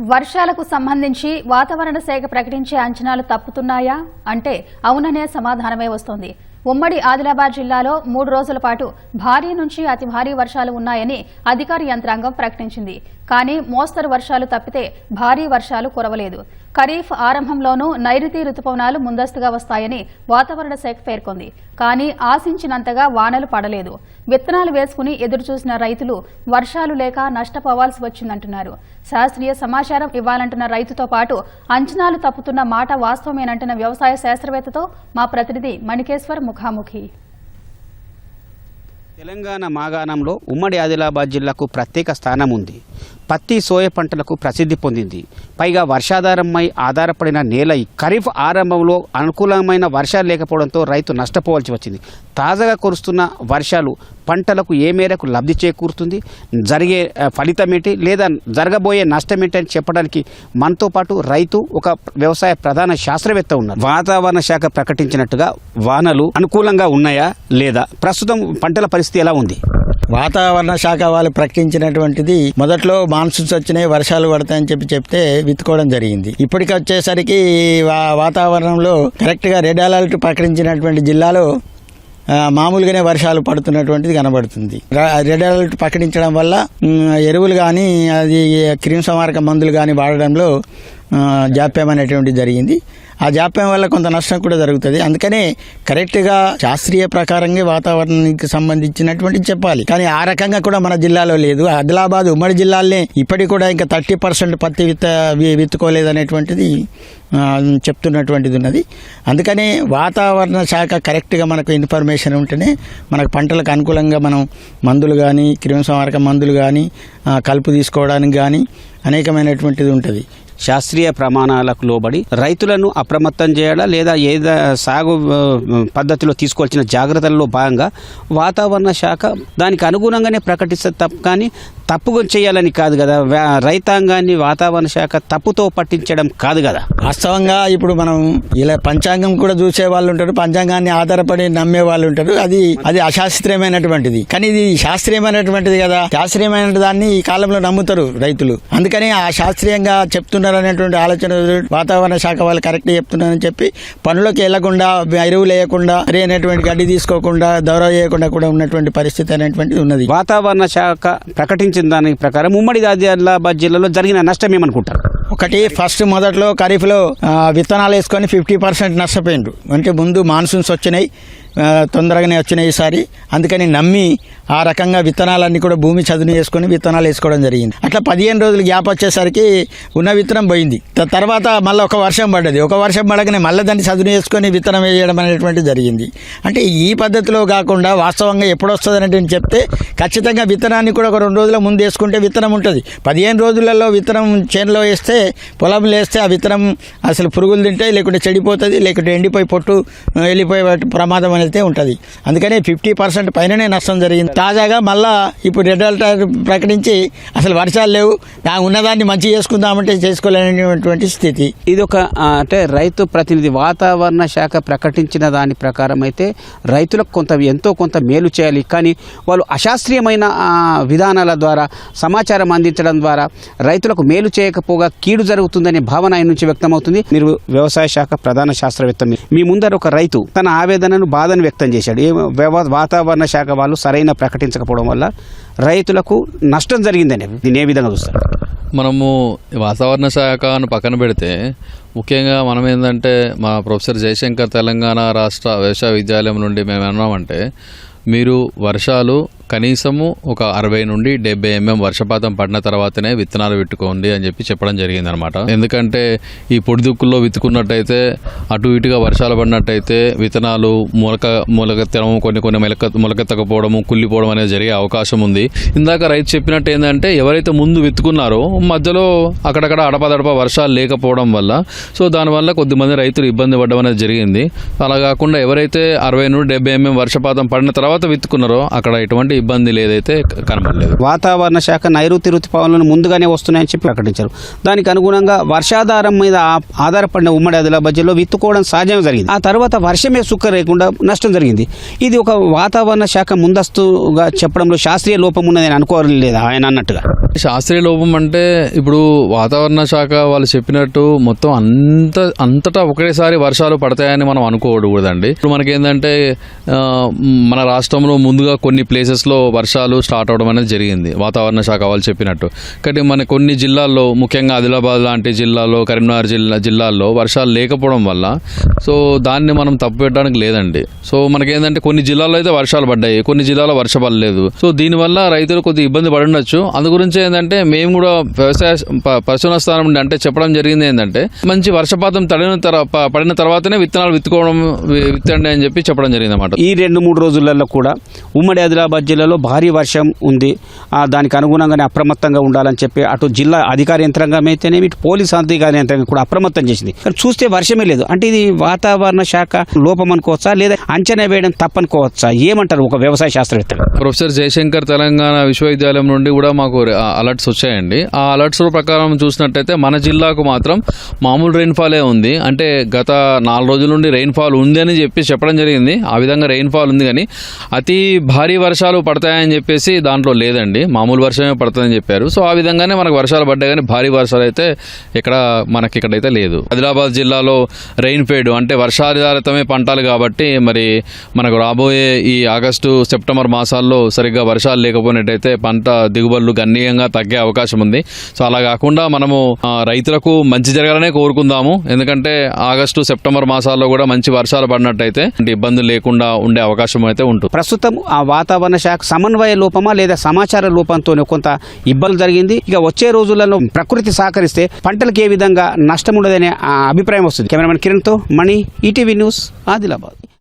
వర్షాలకు సంబంధించి వాతావరణ శాఖ ప్రకటించే అంచనాలు తప్పుతున్నాయా? అంటే అవుననే సమాధానమే వస్తోంది. ఉమ్మడి ఆదిలాబాద్ జిల్లాలో మూడు రోజుల పాటు భారీ నుంచి అతి భారీ వర్షాలు ఉన్నాయని అధికార యంత్రాంగం ప్రకటించింది. కానీ మోస్తరు వర్షాలు తప్పితే భారీ వర్షాలు కురవలేదు. ఖరీఫ్ ఆరంభంలోనూ నైరుతి రుతుపవనాలు ముందస్తుగా వస్తాయని వాతావరణ శాఖ పేర్కొంది. కానీ ఆశించినంతగా వానలు పడలేదు. విత్తనాలు వేసుకుని ఎదురుచూసిన రైతులు వర్షాలు లేక నష్టపోవాల్సి వచ్చిందంటున్నారు. శాస్త్రీయ సమాచారం ఇవ్వాలంటున్న రైతుతో పాటు అంచనాలు తప్పుతున్న మాట వాస్తవమేనంటున్న వ్యవసాయ శాస్త్రవేత్తతో మా ప్రతినిధి మణికేశ్వర్ ముఖాముఖి. తెలంగాణ మాగాణంలో ఉమ్మడి ఆదిలాబాద్ జిల్లాకు ప్రత్యేక స్థానం ఉంది పత్తి సోయ పంటలకు ప్రసిద్ధి పొందింది. పైగా వర్షాధారంపై ఆధారపడిన నేల ఖరీఫ్ ఆరంభంలో అనుకూలమైన వర్షాలు లేకపోవడంతో రైతు నష్టపోవాల్సి వచ్చింది. తాజాగా కురుస్తున్న వర్షాలు పంటలకు ఏ మేరకు లబ్ధి చేకూరుతుంది జరిగే ఫలితం ఏంటి లేదా జరగబోయే నష్టమేంటి అని చెప్పడానికి మనతో పాటు రైతు ఒక వ్యవసాయ ప్రధాన శాస్త్రవేత్త ఉన్నారు. వాతావరణ శాఖ ప్రకటించినట్టుగా వానలు అనుకూలంగా ఉన్నాయా లేదా ప్రస్తుతం పంటల పరిస్థితి ఎలా ఉంది? వాతావరణ శాఖ వాళ్ళు ప్రకటించినటువంటిది మొదట్లో మాన్సూన్స్ వచ్చినాయి వర్షాలు పడతాయని చెప్పి చెప్తే విత్తుకోవడం జరిగింది. ఇప్పటికి వచ్చేసరికి వాతావరణంలో కరెక్ట్గా రెడ్ అలర్ట్ ప్రకటించినటువంటి జిల్లాలో మామూలుగానే వర్షాలు పడుతున్నటువంటిది కనబడుతుంది. రెడ్ అలర్ట్ ప్రకటించడం వల్ల ఎరువులు కానీ అది క్రిమిసంహారక మందులు కానీ వాడడంలో జాప్యం అనేటువంటిది జరిగింది. ఆ జాప్యం వల్ల కొంత నష్టం కూడా జరుగుతుంది. అందుకనే కరెక్ట్గా శాస్త్రీయ ప్రకారంగా వాతావరణానికి సంబంధించినటువంటి చెప్పాలి. కానీ ఆ రకంగా కూడా మన జిల్లాలో లేదు. ఆదిలాబాద్ ఉమ్మడి జిల్లాలనే ఇప్పటికి కూడా ఇంకా థర్టీ పర్సెంట్ పత్తి విత్త విత్తుకోలేదనేటువంటిది చెప్తున్నటువంటిది ఉన్నది. అందుకనే వాతావరణ శాఖ కరెక్ట్గా మనకు ఇన్ఫర్మేషన్ ఉంటేనే మనకు పంటలకు అనుకూలంగా మనం మందులు కానీ క్రిమిసంహారక మందులు కానీ కలుపు తీసుకోవడానికి కానీ అనేకమైనటువంటిది ఉంటుంది. శాస్త్రీయ ప్రమాణాలకు లోబడి రైతులను అప్రమత్తం చేయడం లేదా ఏదో సాగు పద్ధతిలో తీసుకోవాల్సిన జాగ్రత్తల్లో భాగంగా వాతావరణ శాఖ దానికి అనుగుణంగానే ప్రకటిస్తే తప్ప కానీ తప్పుగా చేయాలని కాదు కదా. రైతాంగాన్ని వాతావరణ శాఖ తప్పుతో పట్టించడం కాదు కదా. వాస్తవంగా ఇప్పుడు మనం ఇలా పంచాంగం కూడా చూసే వాళ్ళు ఉంటారు పంచాంగాన్ని ఆధారపడి నమ్మే వాళ్ళు ఉంటారు. అది అది అశాస్త్రీయమైనటువంటిది. కానీ ఇది శాస్త్రీయమైనటువంటిది కదా. శాస్త్రీయమైన దాన్ని ఈ కాలంలో నమ్ముతారు రైతులు. అందుకని ఆ శాస్త్రీయంగా చెప్తున్నారు అనేటువంటి ఆలోచన వాతావరణ శాఖ వాళ్ళు కరెక్ట్ చెప్తున్నారని చెప్పి పనులకు వెళ్ళకుండా ఎరువులు వేయకుండా అనేటువంటి గడ్డి తీసుకోకుండా దౌర చేయకుండా కూడా ఉన్నటువంటి పరిస్థితి అనేటువంటిది ఉన్నది. వాతావరణ శాఖ ప్రకటించిన దాని ప్రకారం ఉమ్మడి ఆదిలాబాద్ జిల్లాలో జరిగిన నష్టం ఏమనుకుంటారు? ఒకటి ఫస్ట్ మొదట్లో ఖరీఫ్లో విత్తనాలు వేసుకొని ఫిఫ్టీ పర్సెంట్ నష్టపోయిండ్రు. అంటే ముందు మాన్సూన్స్ వచ్చినాయి. తొందరగానే వచ్చినాయి ఈసారి. అందుకని నమ్మి ఆ రకంగా విత్తనాలన్నీ కూడా భూమి చదును చేసుకొని విత్తనాలు వేసుకోవడం జరిగింది. అట్లా పదిహేను రోజులు గ్యాప్ వచ్చేసరికి ఉన్న విత్తనం పోయింది. త- తర్వాత మళ్ళీ ఒక వర్షం పడ్డది. ఒక వర్షం పడగానే మళ్ళీ దాన్ని చదును చేసుకొని విత్తనం వేయడం అనేటువంటి జరిగింది. అంటే ఈ పద్ధతిలో కాకుండా వాస్తవంగా ఎప్పుడు వస్తుంది చెప్తే ఖచ్చితంగా విత్తనాన్ని కూడా ఒక రెండు రోజుల ముందు వేసుకుంటే విత్తనం ఉంటుంది. పదిహేను రోజులలో విత్తనం చేనులో వేస్తే పొలంలో వేస్తే ఆ విత్తనం అసలు పురుగులు తింటాయి లేకుంటే చెడిపోతుంది లేకుంటే ఎండిపోయి పొట్టు వెళ్ళిపోయే ప్రమాదం అనేది ఉంటుంది. అందుకనే ఫిఫ్టీ పర్సెంట్ పైననే నష్టం జరిగింది. తాజాగా మళ్ళా ఇప్పుడు రెడ్ అలర్ట్ ప్రకటించి అసలు వర్షాలు లేవు. ఆ ఉన్నదాన్ని మంచి చేసుకుందామంటే చేసుకోలేనటువంటి స్థితి. ఇది ఒక అంటే రైతు ప్రతినిధి వాతావరణ శాఖ ప్రకటించిన దాని ప్రకారం అయితే రైతులకు కొంత ఎంతో కొంత మేలు చేయాలి. కానీ వాళ్ళు అశాస్త్రీయమైన విధానాల ద్వారా సమాచారం అందించడం ద్వారా రైతులకు మేలు చేయకపోగా కీడు జరుగుతుందనే భావన ఆయన నుంచి వ్యక్తమవుతుంది. మీరు వ్యవసాయ శాఖ ప్రధాన శాస్త్రవేత్త మీ- ముందర ఒక రైతు తన ఆవేదనను బాధను వ్యక్తం చేశాడు. ఏ వాతావరణ శాఖ వాళ్ళు సరైన ప్రకటించకపోవడం వల్ల రైతులకు నష్టం జరిగిందని దీన్ని ఏ విధంగా చూస్తారు? మనము వాతావరణ శాఖను పక్కన పెడితే ముఖ్యంగా మనం ఏంటంటే మా ప్రొఫెసర్ జయశంకర్ తెలంగాణ రాష్ట్ర వ్యవసాయ విద్యాలయం నుండి మేము అన్నామంటే మీరు వర్షాలు కనీసము ఒక అరవై నుండి డెబ్బై ఎంఎం వర్షపాతం పడిన తర్వాతనే విత్తనాలు పెట్టుకోండి అని చెప్పి చెప్పడం జరిగింది అనమాట ఎందుకంటే ఈ పొడిదుక్కుల్లో విత్తుకున్నట్టయితే అటు ఇటుగా వర్షాలు పడినట్టయితే విత్తనాలు మొలక మొలకెత్తడం కొన్ని కొన్ని మొలక మొలకెత్తకపోవడము కుళ్ళిపోవడం అనేది జరిగే అవకాశం ఉంది. ఇందాక రైతు చెప్పినట్టు ఏంటంటే ఎవరైతే ముందు విత్తుకున్నారో మధ్యలో అక్కడక్కడ అడపదడప వర్షాలు లేకపోవడం వల్ల సో దానివల్ల కొద్దిమంది రైతులు ఇబ్బంది పడడం అనేది జరిగింది. అలా కాకుండా ఎవరైతే అరవై నుండి డెబ్బై ఎంఎం వర్షపాతం పడిన తర్వాత విత్తుకున్నారో అక్కడ ఎటువంటి ఎటువంటి ఇబ్బంది లేదైతే కనబడలేదు. వాతావరణ శాఖ నైరుతి ఋతుపవనాలు ముందుగానే వస్తున్నాయని చెప్పి ప్రకటించారు. దానికి అనుగుణంగా వర్షాధారం మీద ఆధారపడిన ఉమ్మడి ఆదిలాబాద్ జిల్లాలో విత్తుకోవడం సహజంగా జరిగింది. ఆ తర్వాత వర్షమే సుక్క లేకుండా నష్టం జరిగింది. ఇది ఒక వాతావరణ శాఖ ముందస్తుగా చెప్పడంలో శాస్త్రీయ లోపం ఉన్నదని అనుకోలేదా? ఆయన అన్నట్టుగా. శాస్త్రీయ లోపం అంటే ఇప్పుడు వాతావరణ శాఖ వాళ్ళు చెప్పినట్టు మొత్తం అంత అంతటా ఒకటేసారి వర్షాలు పడతాయని మనం అనుకోకూడదండి. ఇప్పుడు మనకేంటంటే మన రాష్ట్రంలో ముందుగా కొన్ని ప్లేసెస్లో వర్షాలు స్టార్ట్ అవడం అనేది జరిగింది. వాతావరణ శాఖ వాళ్ళు చెప్పినట్టు. కానీ మన కొన్ని జిల్లాల్లో ముఖ్యంగా ఆదిలాబాద్ లాంటి జిల్లాలో కరీంనగర్ జిల్లా జిల్లాల్లో వర్షాలు లేకపోవడం వల్ల సో దాన్ని మనం తప్పు పెట్టడానికి లేదండి. సో మనకేంటంటే కొన్ని జిల్లాల్లో అయితే వర్షాలు పడ్డాయి కొన్ని జిల్లాలో వర్ష పడలేదు. సో దీనివల్ల రైతులు కొద్దిగా ఇబ్బంది పడి అందుగురించి అందు గురించి ఏంటంటే మేము కూడా వ్యవసాయ ప- పరిశోధన స్థానం నుండి అంటే చెప్పడం జరిగింది ఏంటంటే మంచి వర్షపాతం తడిన తర్వాత పడిన తర్వాతనే విత్తనాలు విత్తుకోవడం విత్తండి అని చెప్పి చెప్పడం జరిగింది అన్నమాట ఈ రెండు మూడు రోజులలో కూడా ఉమ్మడి ఆదిలాబాద్ జిల్లాలో భారీ వర్షం ఉంది. దానికి అనుగుణంగానే అప్రమత్తంగా ఉండాలని చెప్పి అటు జిల్లా అధికార యంత్రాంగం అయితేనేమి ఇటు పోలీసు అధికార యంత్రాంగం కూడా అప్రమత్తం చేసింది. కానీ చూస్తే వర్షమే లేదు. అంటే ఇది వాతావరణ శాఖ లోపం అనుకోవచ్చా లేదా అంచనా వేయడం తప్పనుకోవచ్చా? ఏమంటారు ఒక వ్యవసాయ శాస్త్రవేత్త ప్రొఫెసర్ జయశంకర్ తెలంగాణ విశ్వవిద్యాలయం నుండి కూడా మాకు అలర్ట్స్ వచ్చాయండి. ఆ అలర్ట్స్ ప్రకారం చూసినట్టయితే మన జిల్లాకు మాత్రం మామూలు రెయిన్ఫాలే ఉంది. అంటే గత నాలుగు రోజుల నుండి రెయిన్ఫాల్ ఉంది అని చెప్పి చెప్పడం జరిగింది. ఆ విధంగా రెయిన్ఫాల్ ఉంది కానీ అతి భారీ వర్షాలు పడతాయని చెప్పేసి దాంట్లో లేదండి. మామూలు వర్షమే పడుతుందని చెప్పారు. సో ఆ విధంగానే మనకు వర్షాలు పడ్డాయి కానీ భారీ వర్షాలు అయితే ఇక్కడ మనకి ఇక్కడైతే లేదు. ఆదిలాబాద్ జిల్లాలో రెయిన్ ఫేడ్ అంటే వర్షాధారితమే పంటలు కాబట్టి మరి మనకు రాబోయే ఈ ఆగస్టు సెప్టెంబర్ మాసాల్లో సరిగ్గా వర్షాలు లేకపోయినట్టయితే పంట దిగుబడులు గణనీయంగా తగ్గే అవకాశం ఉంది. సో అలా కాకుండా మనము రైతులకు మంచి జరగాలనే కోరుకుందాము. ఎందుకంటే ఆగస్టు సెప్టెంబర్ మాసాల్లో కూడా మంచి వర్షాలు పడినట్టయితే ఇబ్బందులు లేకుండా ఉండే అవకాశం అయితే ఉంటుంది. ప్రస్తుతం ఆ వాతావరణ శాఖ సమన్వయ లోపమా లేదా సమాచార లోపంతో కొంత ఇబ్బంది జరిగింది. ఇక వచ్చే రోజులలో ప్రకృతి సహకరిస్తే పంటలకు ఏ విధంగా నష్టం ఉండదనే ఆ అభిప్రాయం వస్తుంది. కెమెరామెన్ కిరణ్తో మణి ఈటీవీ న్యూస్ ఆదిలాబాద్.